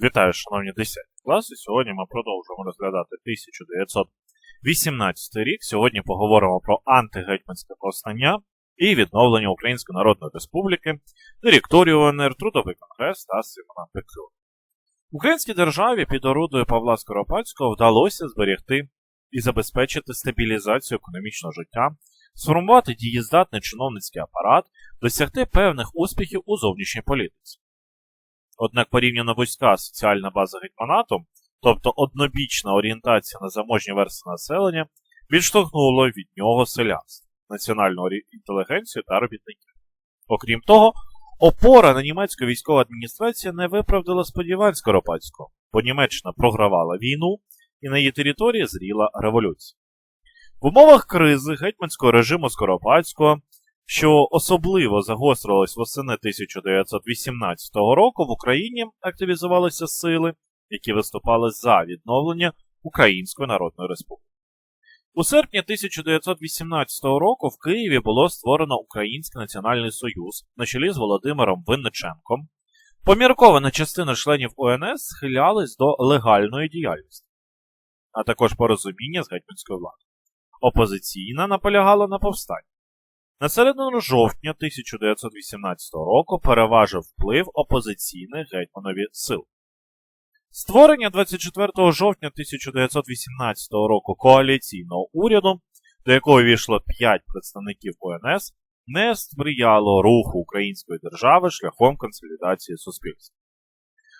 Вітаю, шановні 10 класи. Сьогодні ми продовжуємо розглядати 1918 рік. Сьогодні поговоримо про антигетьманське повстання і відновлення Української Народної Республіки, директорію УНР, Трудовий конгрес та Симона Петлюра. Українській державі під орудою Павла Скоропадського вдалося зберегти і забезпечити стабілізацію економічного життя, сформувати дієздатний чиновницький апарат, досягти певних успіхів у зовнішній політиці. Однак порівняно вузька соціальна база гетьманату, тобто однобічна орієнтація на заможні верстви населення, відштовхнуло від нього селянство, національну інтелігенцію та робітників. Окрім того, опора на німецьку військову адміністрацію не виправдала сподівань Скоропадського, бо Німеччина програвала війну і на її території зріла революція. В умовах кризи гетьманського режиму Скоропадського що особливо загострилось восени 1918 року, в Україні активізувалися сили, які виступали за відновлення Української Народної Республіки. У серпні 1918 року в Києві було створено Український Національний Союз на чолі з Володимиром Винниченком. Поміркована частина членів ОНС схилялись до легальної діяльності, а також порозуміння з гетьманською владою. Опозиційна наполягала на повстанні. На середину жовтня 1918 року переважив вплив опозиційних гетьманові сил. Створення 24 жовтня 1918 року коаліційного уряду, до якого війшло 5 представників ОНС, не сприяло руху української держави шляхом консолідації суспільства.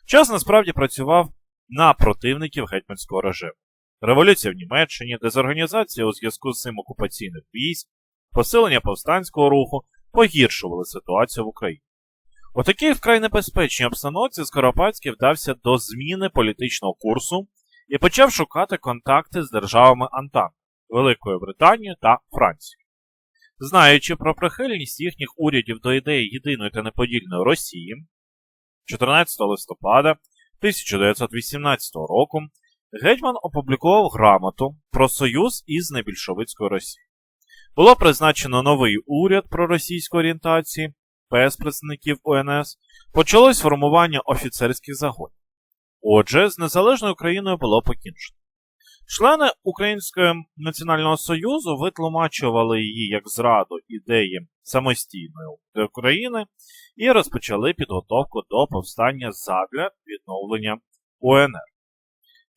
Час насправді працював на противників гетьманського режиму. Революція в Німеччині, дезорганізація у зв'язку з цим окупаційних військ, посилення повстанського руху погіршували ситуацію в Україні. У такій вкрай небезпечній обстановці Скоропадський вдався до зміни політичного курсу і почав шукати контакти з державами Антан Великою Британією та Францією. Знаючи про прихильність їхніх урядів до ідеї єдиної та неподільної Росії, 14 листопада 1918 року Гетьман опублікував грамоту про союз із небільшовицькою Росією. Було призначено новий уряд проросійської орієнтації, без представників ОНС, почалось формування офіцерських загонів. Отже, з незалежною Україною було покінчено. Члени Українського національного союзу витлумачували її як зраду ідеї самостійної України і розпочали підготовку до повстання задля відновлення УНР.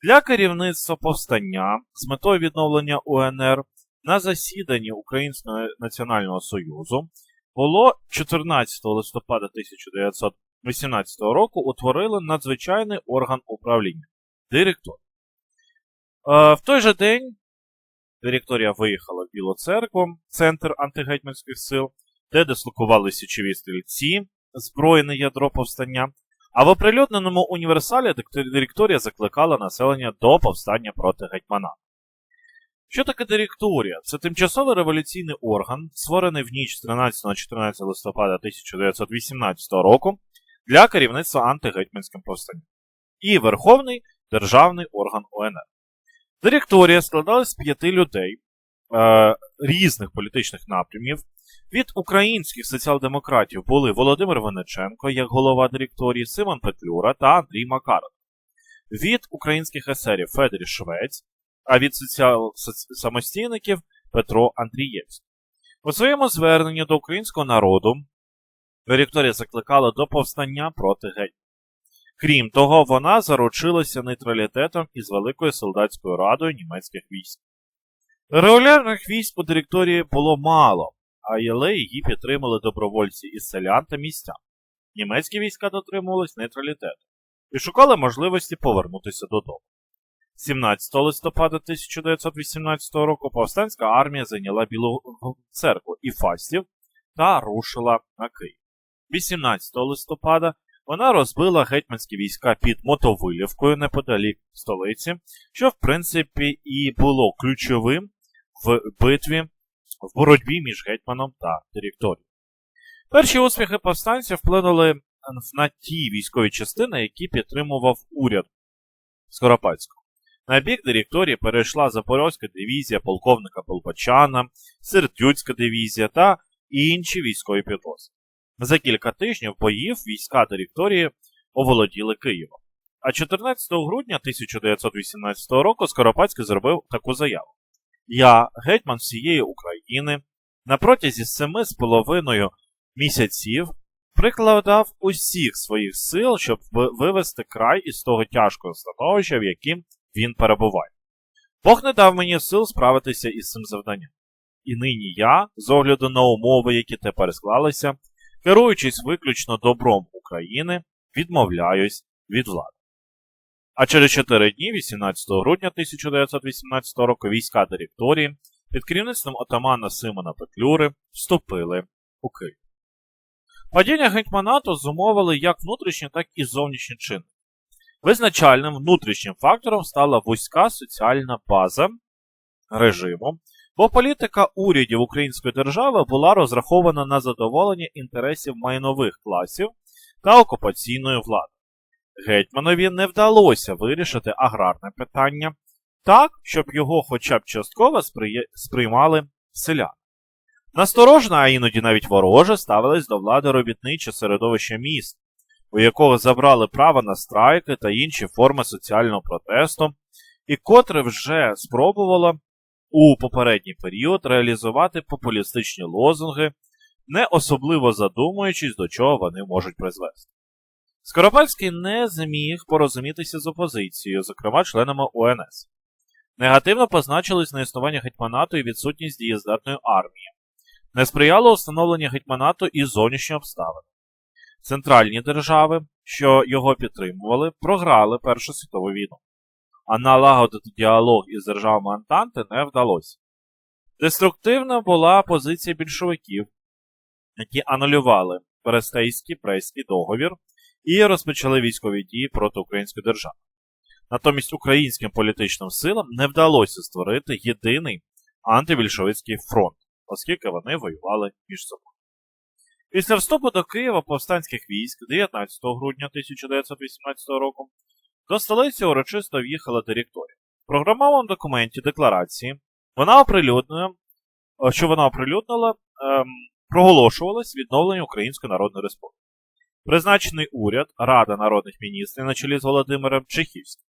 Для керівництва повстання з метою відновлення УНР на засіданні Українського національного союзу було 14 листопада 1918 року утворили надзвичайний орган управління директор. Е, в той же день директорія виїхала в Білу центр антигетьманських сил, де дислокували січові стрільці, збройне ядро повстання. А в оприлюдненому універсалі директорія закликала населення до повстання проти гетьмана. Що таке директорія? Це тимчасовий революційний орган, створений в ніч з 13 на 14 листопада 1918 року для керівництва антигетьманським повстанням. І Верховний державний орган ОНР. Директорія складалась з п'яти людей е, різних політичних напрямів. Від українських соціал-демократів були Володимир Венеченко як голова директорії, Симон Петлюра та Андрій Макаров. Від українських есерів Федір Швець а від самостійників Петро Андрієвський. У своєму зверненні до українського народу Вікторія закликала до повстання проти геть. Крім того, вона заручилася нейтралітетом із Великою солдатською радою німецьких військ. Регулярних військ у директорії було мало, а але її підтримали добровольці із селян та містян. Німецькі війська дотримувались нейтралітету і шукали можливості повернутися додому. 17 листопада 1918 року повстанська армія зайняла Білу церкву і Фастів та рушила на Київ. 18 листопада вона розбила гетьманські війська під Мотовилівкою неподалік столиці, що, в принципі, і було ключовим в битві в боротьбі між гетьманом та територією. Перші успіхи повстанців вплинули на ті військові частини, які підтримував уряд Скоропадського. На бік директорії перейшла Запорозька дивізія полковника Полпачана, Сердюцька дивізія та інші військові підрозділи. За кілька тижнів боїв війська директорії оволоділи Києвом. А 14 грудня 1918 року Скоропадський зробив таку заяву: Я, гетьман всієї України, на протязі семи з половиною місяців прикладав усіх своїх сил, щоб вивести край із того тяжкого становища, в яким він перебуває. Бог не дав мені сил справитися із цим завданням. І нині я, з огляду на умови, які тепер склалися, керуючись виключно добром України, відмовляюсь від влади. А через 4 дні, 18 грудня 1918 року, війська директорії під керівництвом отамана Симона Петлюри вступили у Київ. Падіння гетьманату зумовили як внутрішні, так і зовнішні чинники. Визначальним внутрішнім фактором стала вузька соціальна база режиму, бо політика урядів Української держави була розрахована на задоволення інтересів майнових класів та окупаційної влади. Гетьманові не вдалося вирішити аграрне питання так, щоб його хоча б частково сприймали селяни. Насторожно, а іноді навіть вороже ставились до влади робітниче середовище міст, у якого забрали право на страйки та інші форми соціального протесту, і котре вже спробувало у попередній період реалізувати популістичні лозунги, не особливо задумуючись, до чого вони можуть призвести. Скоропадський не зміг порозумітися з опозицією, зокрема членами ОНС. Негативно позначились на існування гетьманату і відсутність дієздатної армії, не сприяло установленню гетьманату і зовнішні обставини. Центральні держави, що його підтримували, програли Першу світову війну, а налагодити діалог із державами Антанти не вдалося. Деструктивна була позиція більшовиків, які анулювали Перестейський прейський договір і розпочали військові дії проти української держави. Натомість українським політичним силам не вдалося створити єдиний антибільшовицький фронт, оскільки вони воювали між собою. Після вступу до Києва повстанських військ 19 грудня 1918 року до столиці урочисто в'їхала директорія. В програмовому документі декларації вона оприлюднила, що вона оприлюднила, ем, проголошувалось відновлення Української Народної Республіки. Призначений уряд Рада народних міністрів на чолі з Володимиром Чехівським.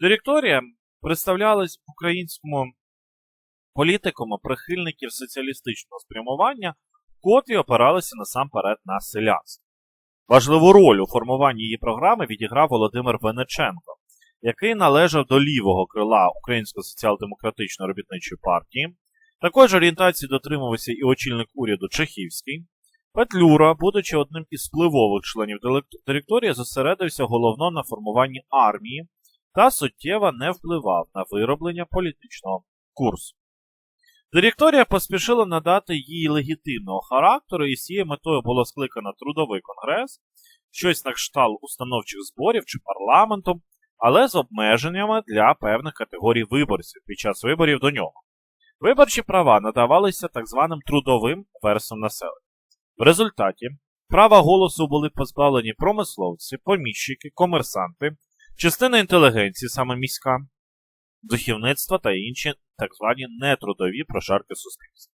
Директорія представлялась українському політикому прихильників соціалістичного спрямування, котрі опиралися насамперед на селянство. Важливу роль у формуванні її програми відіграв Володимир Венеченко, який належав до лівого крила Української соціал-демократичної робітничої партії. Також орієнтації дотримувався і очільник уряду Чехівський. Петлюра, будучи одним із впливових членів директорії, зосередився головно на формуванні армії та суттєво не впливав на вироблення політичного курсу. Директорія поспішила надати їй легітимного характеру, і з цією метою було скликано трудовий конгрес, щось на кшталт установчих зборів чи парламенту, але з обмеженнями для певних категорій виборців під час виборів до нього. Виборчі права надавалися так званим трудовим версам населення. В результаті права голосу були позбавлені промисловці, поміщики, комерсанти, частина інтелігенції, саме міська, духівництва та інші так звані нетрудові прошарки суспільства.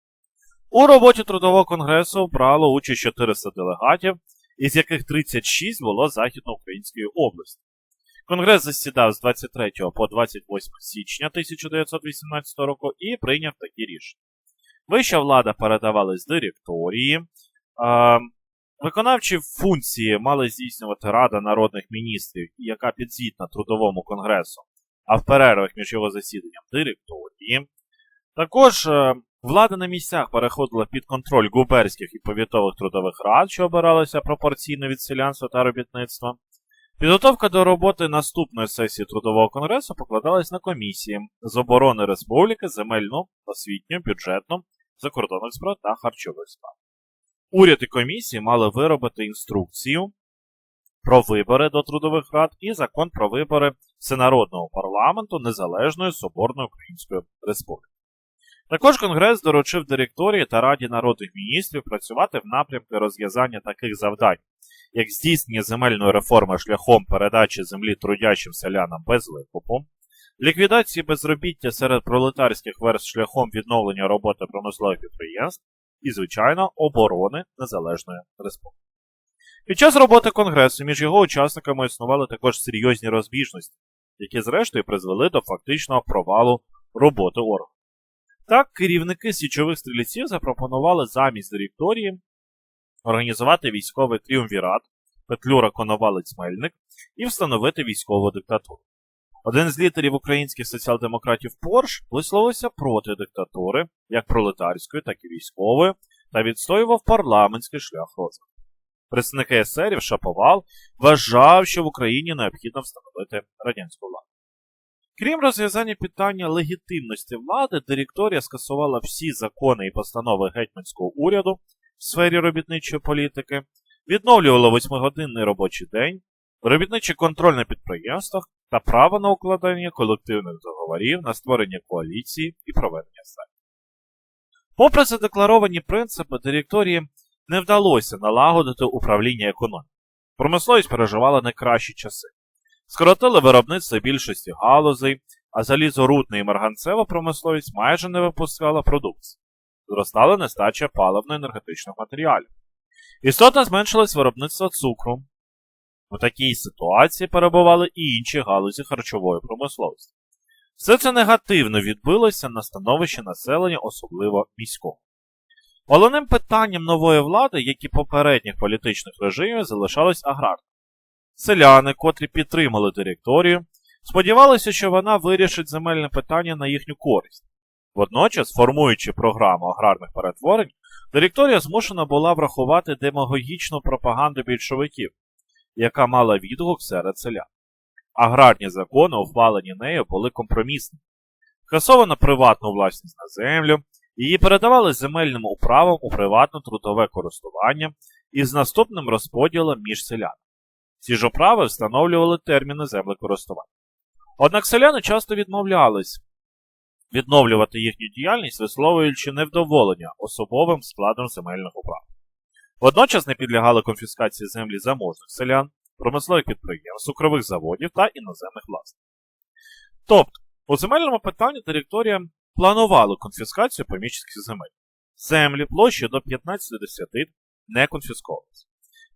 У роботі Трудового конгресу брало участь 400 делегатів, із яких 36 було Західноукраїнської області. Конгрес засідав з 23 по 28 січня 1918 року і прийняв такі рішення. Вища влада передавалась директорії, Виконавчі функції мали здійснювати Рада народних міністрів, яка підзвітна Трудовому конгресу, а в перервах між його засіданням директорії. Також е, влада на місцях переходила під контроль губерських і повітових трудових рад, що обиралися пропорційно від селянства та робітництва. Підготовка до роботи наступної сесії Трудового конгресу покладалась на комісії з оборони республіки, земельну, освітню, бюджетну, закордонних справ та харчових справ. Уряд і комісії мали виробити інструкцію про вибори до трудових рад і закон про вибори всенародного парламенту Незалежної Соборної Української Республіки. Також Конгрес доручив директорії та Раді народних міністрів працювати в напрямку розв'язання таких завдань, як здійснення земельної реформи шляхом передачі землі трудячим селянам без викупу, ліквідації безробіття серед пролетарських верст шляхом відновлення роботи промислових підприємств і, звичайно, оборони Незалежної Республіки. Під час роботи Конгресу між його учасниками існували також серйозні розбіжності, які зрештою призвели до фактичного провалу роботи органу. Так, керівники січових стрільців запропонували замість директорії організувати військовий тріумвірат Петлюра Коновалець Мельник і встановити військову диктатуру. Один з лідерів українських соціал-демократів Порш висловився проти диктатури, як пролетарської, так і військової, та відстоював парламентський шлях розвитку. Представники есерів Шаповал вважав, що в Україні необхідно встановити радянську владу. Крім розв'язання питання легітимності влади, директорія скасувала всі закони і постанови гетьманського уряду в сфері робітничої політики, відновлювала восьмигодинний робочий день, робітничий контроль на підприємствах та право на укладання колективних договорів на створення коаліції і проведення сайтів. Попри задекларовані принципи, директорії не вдалося налагодити управління економікою. Промисловість переживала найкращі часи. Скоротили виробництво більшості галузей, а залізорудна і марганцева промисловість майже не випускала продукції. Зростала нестача паливно-енергетичних матеріалів. Істотно зменшилось виробництво цукру. У такій ситуації перебували і інші галузі харчової промисловості. Все це негативно відбилося на становище населення, особливо міського. Головним питанням нової влади, як і попередніх політичних режимів, залишалось аграрне. Селяни, котрі підтримали директорію, сподівалися, що вона вирішить земельне питання на їхню користь. Водночас, формуючи програму аграрних перетворень, директорія змушена була врахувати демагогічну пропаганду більшовиків, яка мала відгук серед селян. Аграрні закони, ухвалені нею, були компромісними. Скасовано приватну власність на землю, її передавали земельним управам у приватне трудове користування із наступним розподілом між селянами. Ці ж управи встановлювали терміни землекористування. Однак селяни часто відмовлялись відновлювати їхню діяльність, висловлюючи невдоволення особовим складом земельних управ. Водночас не підлягали конфіскації землі заможних селян, промислових підприємств, цукрових заводів та іноземних власників. Тобто, у земельному питанні директорія планувала конфіскацію поміщицьких земель. Землі площі до 15 десятин не конфісковувалися.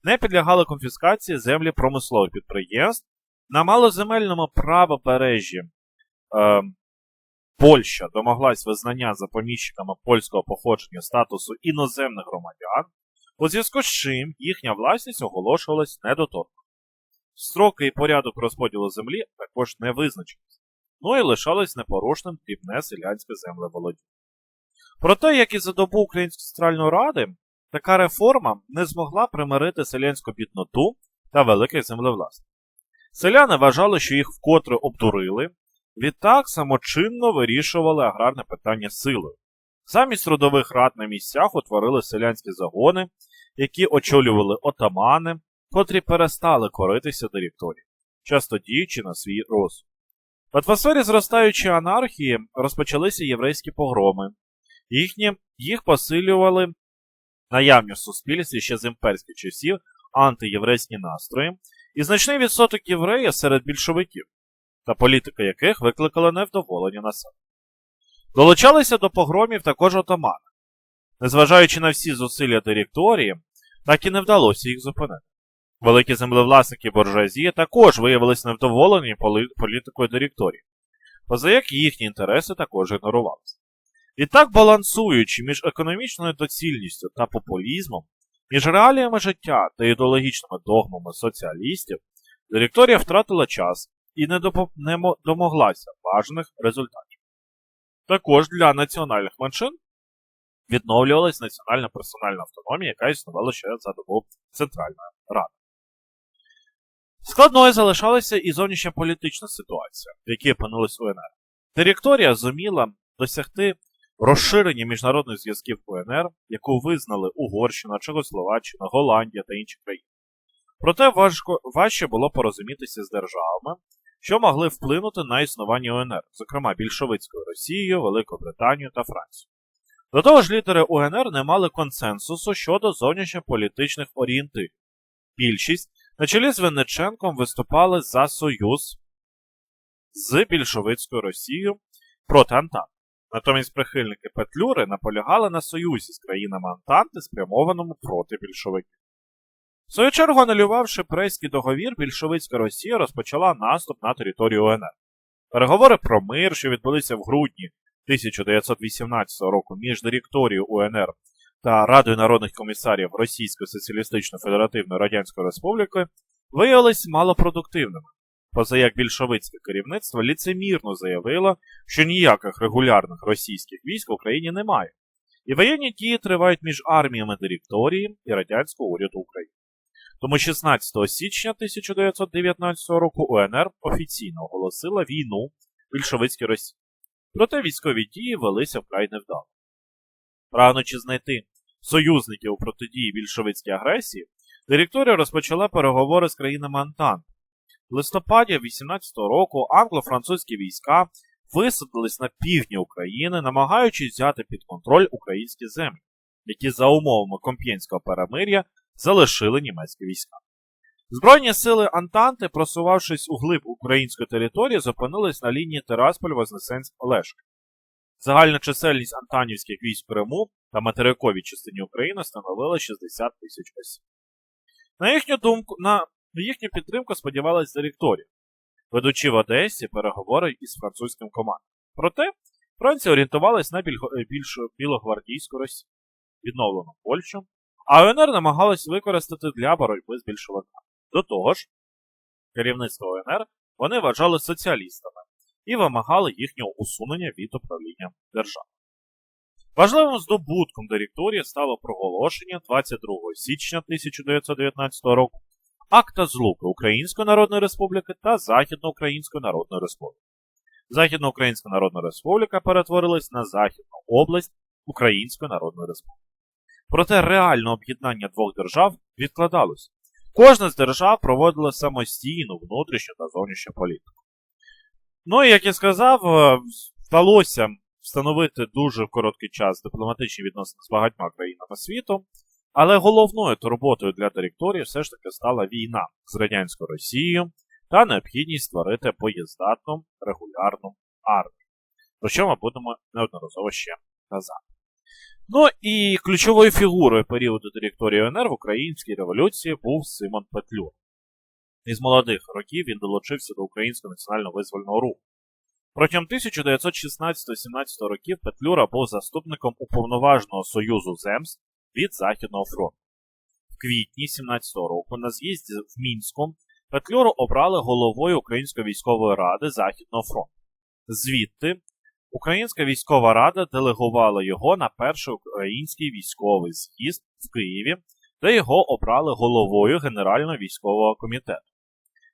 Не підлягали конфіскації землі промислових підприємств. На малоземельному правобережжі е, Польща домоглась визнання за поміщиками польського походження статусу іноземних громадян, у зв'язку з чим їхня власність оголошувалась недоторкною. Строки і порядок розподілу землі також не визначились, ну і лишалось непорушним дрібне селянське землеволодіння. Проте, як і за добу Української центральної ради, така реформа не змогла примирити селянську бідноту та великих землевласників. Селяни вважали, що їх вкотре обдурили, відтак самочинно вирішували аграрне питання силою. Замість трудових рад на місцях утворили селянські загони, які очолювали отамани, котрі перестали коритися директорії, часто діючи на свій розсуд. В атмосфері зростаючої анархії розпочалися єврейські погроми. Їхні, їх посилювали наявні в суспільстві ще з імперських часів антиєврейські настрої і значний відсоток євреїв серед більшовиків, та політика яких викликала невдоволення населення. Долучалися до погромів також отамани. Незважаючи на всі зусилля директорії, так і не вдалося їх зупинити. Великі землевласники буржуазії також виявилися невдоволені політикою директорії, поза як їхні інтереси також ігнорувалися. І так, балансуючи між економічною доцільністю та популізмом, між реаліями життя та ідеологічними догмами соціалістів, директорія втратила час і не, допо... не домоглася важних результатів. Також для національних меншин відновлювалась національна персональна автономія, яка існувала ще за добу Центральної Ради. Складною залишалася і зовнішня політична ситуація, в якій опинилась УНР. Директорія зуміла досягти розширення міжнародних зв'язків УНР, яку визнали Угорщина, Чехословаччина, Голландія та інші країни. Проте важко, важче було порозумітися з державами, що могли вплинути на існування УНР, зокрема більшовицькою Росією, Великою Британією та Францією. До того ж, лідери УНР не мали консенсусу щодо зовнішньополітичних орієнтирів. Більшість на чолі з Винниченком виступали за союз з більшовицькою Росією проти Антанти. Натомість прихильники Петлюри наполягали на союзі з країнами Антанти, спрямованому проти більшовиків. В свою чергу, анулювавши Прейський договір, більшовицька Росія розпочала наступ на територію УНР. Переговори про мир, що відбулися в грудні 1918 року між директорією УНР та Радою народних комісарів Російської Соціалістичної Федеративної Радянської Республіки, виявилися малопродуктивними. Поза як більшовицьке керівництво ліцемірно заявило, що ніяких регулярних російських військ в Україні немає, і воєнні дії тривають між арміями директорії і радянського уряду України. Тому 16 січня 1919 року УНР офіційно оголосила війну більшовицькій Росії. Проте військові дії велися вкрай невдало. Прагнучи знайти союзників у протидії більшовицькій агресії, директорія розпочала переговори з країнами Антанти. В листопаді 18-го року англо-французькі війська висадились на півдні України, намагаючись взяти під контроль українські землі, які за умовами Комп'єнського перемир'я залишили німецькі війська. Збройні сили Антанти, просувавшись у глиб української території, зупинились на лінії Терасполь вознесенськ олешка Загальна чисельність антанівських військ Криму та материковій частині України становила 60 тисяч осіб. На їхню думку, на їхню підтримку сподівалась директорія, ведучи в Одесі переговори із французьким командом. Проте Франція орієнтувалась на більш білогвардійську Росію, відновлену Польщу, а УНР намагалась використати для боротьби з більшовиками. До того ж, керівництво УНР вони вважали соціалістами і вимагали їхнього усунення від управління держави. Важливим здобутком директорії стало проголошення 22 січня 1919 року акта злуки Української Народної Республіки та Західноукраїнської Народної Республіки. Західноукраїнська Народна Республіка перетворилась на Західну область Української Народної Республіки. Проте реальне об'єднання двох держав відкладалося. Кожна з держав проводила самостійну внутрішню та зовнішню політику. Ну і як я сказав, е, вдалося встановити дуже в короткий час дипломатичні відносини з багатьма країнами світу, але головною турботою для директорії все ж таки стала війна з радянською Росією та необхідність створити боєздатну регулярну армію, про що ми будемо неодноразово ще казати. Ну і ключовою фігурою періоду директорії ОНР в українській революції був Симон Петлюр. Із молодих років він долучився до Українського національно-визвольного руху. Протягом 1916-17 років Петлюра був заступником уповноваженого Союзу земств від Західного фронту. В квітні 17 року на з'їзді в Мінську Петлюру обрали головою Української військової ради Західного фронту. Звідти Українська військова рада делегувала його на перший український військовий з'їзд в Києві, де його обрали головою Генерального військового комітету.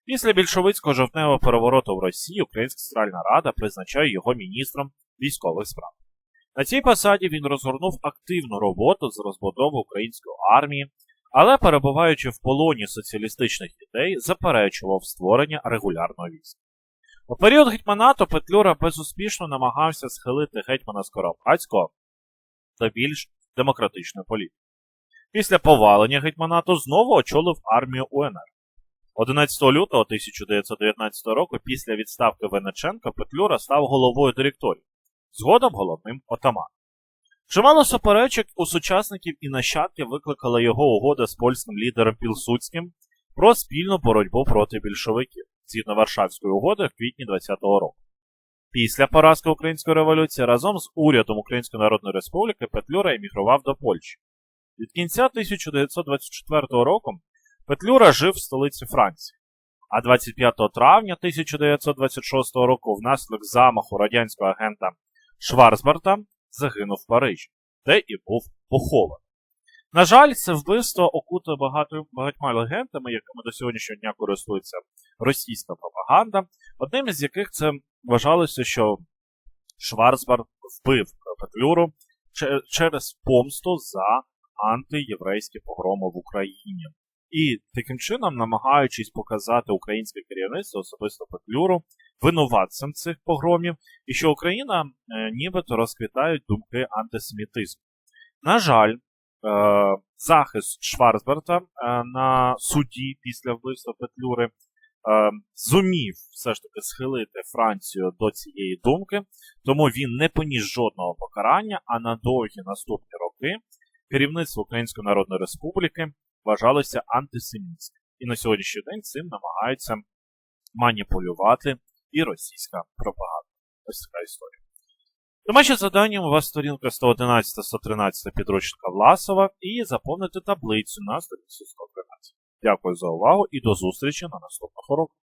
Після більшовицького жовтневого перевороту в Росії Українська Центральна Рада призначає його міністром військових справ. На цій посаді він розгорнув активну роботу з розбудови української армії, але, перебуваючи в полоні соціалістичних ідей, заперечував створення регулярного війська. У період гетьманату Петлюра безуспішно намагався схилити гетьмана Скоропадського до більш демократичної політики. Після повалення гетьманату знову очолив армію УНР. 11 лютого 1919 року, після відставки Венеченка, Петлюра став головою директорії, згодом головним отаманом. Чимало суперечок у сучасників і нащадків викликала його угода з польським лідером Пілсуцьким про спільну боротьбу проти більшовиків згідно Варшавської угоди в квітні 20-го року. Після поразки Української революції разом з урядом Української Народної Республіки Петлюра емігрував до Польщі. Від кінця 1924 року Петлюра жив в столиці Франції, а 25 травня 1926 року внаслідок замаху радянського агента Шварцберта загинув в Парижі, де і був похований. На жаль, це вбивство окуте багато, багатьма легендами, якими до сьогоднішнього дня користується російська пропаганда, одним із яких це вважалося, що Шварцберг вбив Петлюру через помсту за антиєврейські погроми в Україні. І таким чином, намагаючись показати українське керівництво, особисто Петлюру, винуватцем цих погромів, і що Україна е, нібито розквітають думки антисемітизму. На жаль, е, захист Шварцберта е, на суді після вбивства Петлюри зумів все ж таки схилити Францію до цієї думки, тому він не поніс жодного покарання, а на довгі наступні роки керівництво Української Народної Республіки вважалися антисемітським. І на сьогоднішній день цим намагаються маніпулювати і російська пропаганда. Ось така історія. Домашнє завдання у вас сторінка 111-113 підручника Власова і заповнити таблицю на сторінці 113. Дякую за увагу і до зустрічі на наступних уроках.